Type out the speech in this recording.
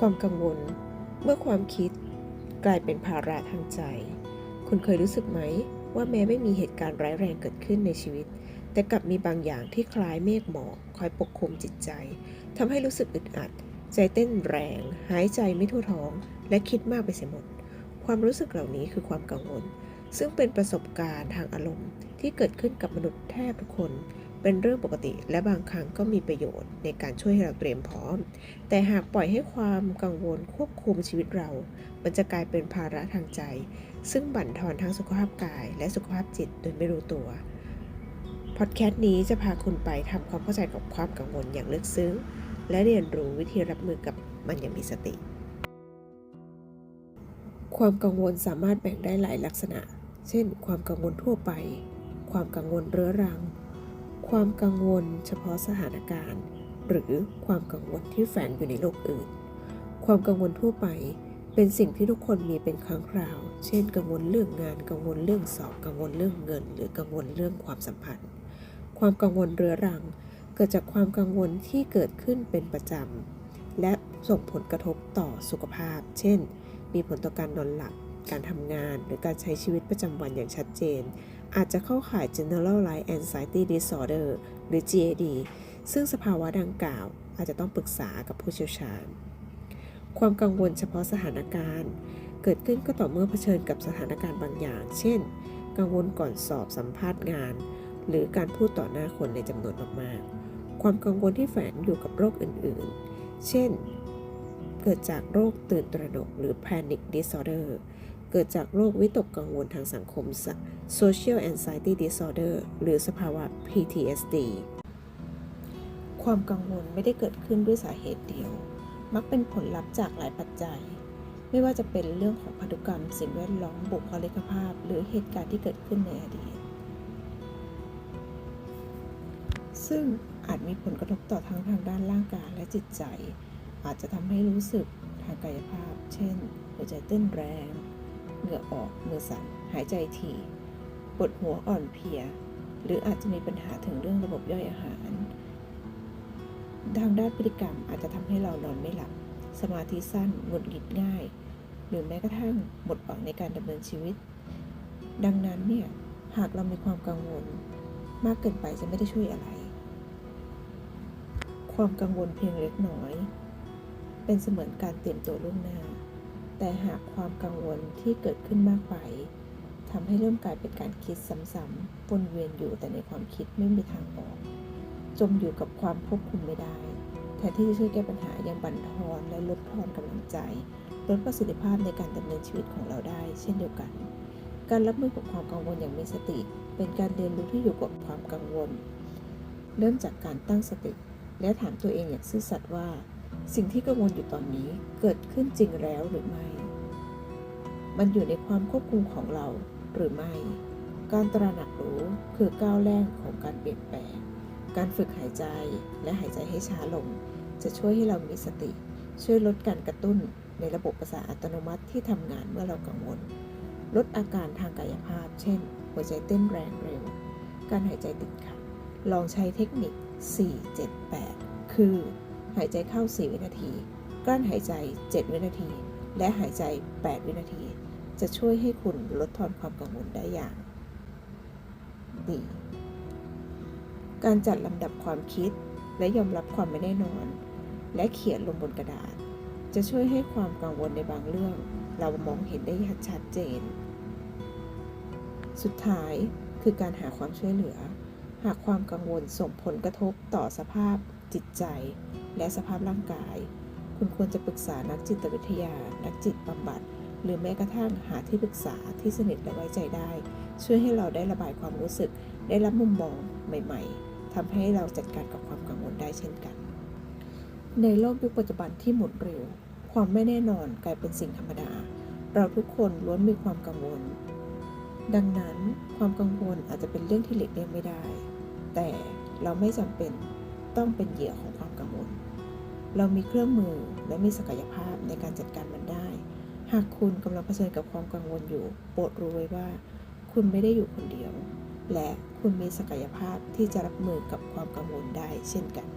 ความกังวล เมื่อความคิด กลายเป็นภาระทางใจ คุณเคยรู้สึกไหม ว่าแม้ไม่มีเหตุการณ์ร้ายแรงเกิดขึ้นในชีวิต แต่กลับมีบางอย่างที่คล้ายเมฆหมอกคอยปกคลุมจิตใจทำให้รู้สึกอึดอัด ใจเต้นแรง หายใจไม่ทั่วท้อง และคิดมากไปเสียหมด ความรู้สึกเหล่านี้คือความกังวล ซึ่งเป็นประสบการณ์ทางอารมณ์ที่เกิดขึ้นกับมนุษย์แทบทุกคน เป็นเรื่องปกติและบางครั้งก็มีประโยชน์ในการช่วยให้เราเตรียมพร้อม แต่หากปล่อยให้ความกังวลควบคุมชีวิตเรา มันจะกลายเป็นภาระทางใจ ซึ่งบั่นทอนทั้งสุขภาพกายและสุขภาพจิตโดยไม่รู้ตัว พอดแคสต์นี้จะพาคุณไปทำความเข้าใจกับความกังวลอย่างลึกซึ้ง และเรียนรู้วิธีรับมือกับมันอย่างมีสติ ความกังวลสามารถแบ่งได้หลายลักษณะ เช่น ความกังวลทั่วไป ความกังวลเรื้อรัง ความกังวลเฉพาะสถานการณ์ หรือความกังวลที่แฝงอยู่ในโลกอื่น ความกังวลทั่วไปเป็นสิ่งที่ทุกคนมีเป็นครั้งคราว เช่น กังวลเรื่องงาน กังวลเรื่องสอบ กังวลเรื่องเงิน หรือกังวลเรื่องความสัมพันธ์ ความกังวลเรื้อรัง เกิดจากความกังวลที่เกิดขึ้นเป็นประจำ และส่งผลกระทบต่อสุขภาพ เช่น มีผลต่อการนอนหลับ การทำงาน หรือการใช้ชีวิตประจำวันอย่างชัดเจน อาจจะเข้าข่าย Generalized Anxiety Disorder หรือ GAD ซึ่งสภาวะดังกล่าว อาจจะต้องปรึกษากับผู้เชี่ยวชาญ ความกังวลเฉพาะสถานการณ์ เกิดขึ้นก็ต่อเมื่อเผชิญกับสถานการณ์บางอย่าง เช่น กังวลก่อนสอบสัมภาษณ์งาน หรือการพูดต่อหน้าคนในจำนวนมากๆ ความกังวลที่แฝงอยู่กับโรคอื่นๆ เช่น เกิดจากโรคตื่นตระหนกหรือ panic disorder เกิดจากโรควิตกกังวลทางสังคม social anxiety disorder หรือสภาวะ PTSD ความกังวลไม่ได้เกิดขึ้นด้วยสาเหตุเดียว มักเป็นผลลัพธ์จากหลายปัจจัย ไม่ว่าจะเป็นเรื่องของพันธุกรรม สิ่งแวดล้อมบุคลิกภาพ หรือเหตุการณ์ที่เกิดขึ้นในอดีต ซึ่งอาจมีผลกระทบต่อทั้งทางด้านร่างกายและจิตใจ อาจจะทำให้รู้สึกทางกายภาพ เช่น หัวใจเต้นแรง เหงื่อออกมือสั่นหายใจถี่ปวดหัวอ่อนเพลีย หรืออาจจะมีปัญหาถึงเรื่องระบบย่อยอาหารทางด้านพฤติกรรมอาจจะทำให้เรานอนไม่หลับ สมาธิสั้นหงุดหงิดง่าย หรือแม้กระทั่งหมดหวังในการดำเนินชีวิต ดังนั้นเนี่ยหากเรามีความกังวล มากเกินไปจะไม่ได้ช่วยอะไร ความกังวลเพียงเล็กน้อย เป็นเสมือนการเตรียมตัวล่วงหน้า แต่หากความกังวลที่เกิดขึ้นมากไปทำให้เริ่มกลายเป็นการคิดซ้ำๆวนเวียนอยู่แต่ในความคิดไม่มีทางออก จมอยู่กับความควบคุมไม่ได้ แทนที่จะช่วยแก้ปัญหายังบั่นทอนและลดทอนกำลังใจ ลดประสิทธิภาพในการดำเนินชีวิตของเราได้ เช่นเดียวกัน การรับมือกับความกังวลอย่างมีสติ เป็นการเรียนรู้ที่อยู่กับความกังวล เริ่มจากการตั้งสติ และถามตัวเองอย่างซื่อสัตย์ว่า สิ่งที่กังวลอยู่ตอนนี้เกิดขึ้นจริงแล้วหรือไม่ มันอยู่ในความควบคุมของเราหรือไม่ การตระหนักรู้คือก้าวแรกของการเปลี่ยนแปลง การฝึกหายใจและหายใจให้ช้าลง จะช่วยให้เรามีสติ ช่วยลดการกระตุ้นในระบบประสาทอัตโนมัติที่ทำงานเมื่อเรากังวล ลดอาการทางกายภาพ เช่น หัวใจเต้นแรงเร็ว การหายใจติดขัด ลองใช้เทคนิค 4 7 8 คือ หายใจเข้า 4 วินาที กลั้นหายใจ 7 วินาที และหายใจ 8 วินาที จะช่วยให้คุณลดทอนความกังวลได้อย่าง ดี การจัดลำดับความคิดและยอมรับความไม่แน่นอน และเขียนลงบนกระดาษ จะช่วยให้ความกังวลในบางเรื่อง เรามองเห็นได้ชัดเจน สุดท้ายคือการหาความช่วยเหลือ หากความกังวลส่งผลกระทบต่อสภาพ จิตใจ และสภาพร่างกาย คุณควรจะปรึกษานักจิตวิทยา นักจิตบำบัด หรือแม้กระทั่งหาที่ปรึกษาที่สนิทและไว้ใจได้ ช่วยให้เราได้ระบายความรู้สึก ได้รับมุมมองใหม่ ๆทำให้เราจัดการกับความกังวลได้เช่นกัน ในโลกยุคปัจจุบันที่หมุนเร็ว ความไม่แน่นอนกลายเป็นสิ่งธรรมดา เราทุกคนล้วนมีความกังวล ดังนั้นความกังวลอาจจะเป็นเรื่องที่หลีกเลี่ยงไม่ได้ แต่เราไม่จำเป็น ต้องเป็นเหยื่อของความกังวล เรามีเครื่องมือและมีศักยภาพในการจัดการมันได้ หากคุณกำลังเผชิญกับความกังวลอยู่โปรดรู้ไว้ว่า คุณไม่ได้อยู่คนเดียว และคุณมีศักยภาพที่จะรับมือกับความกังวลได้เช่นกัน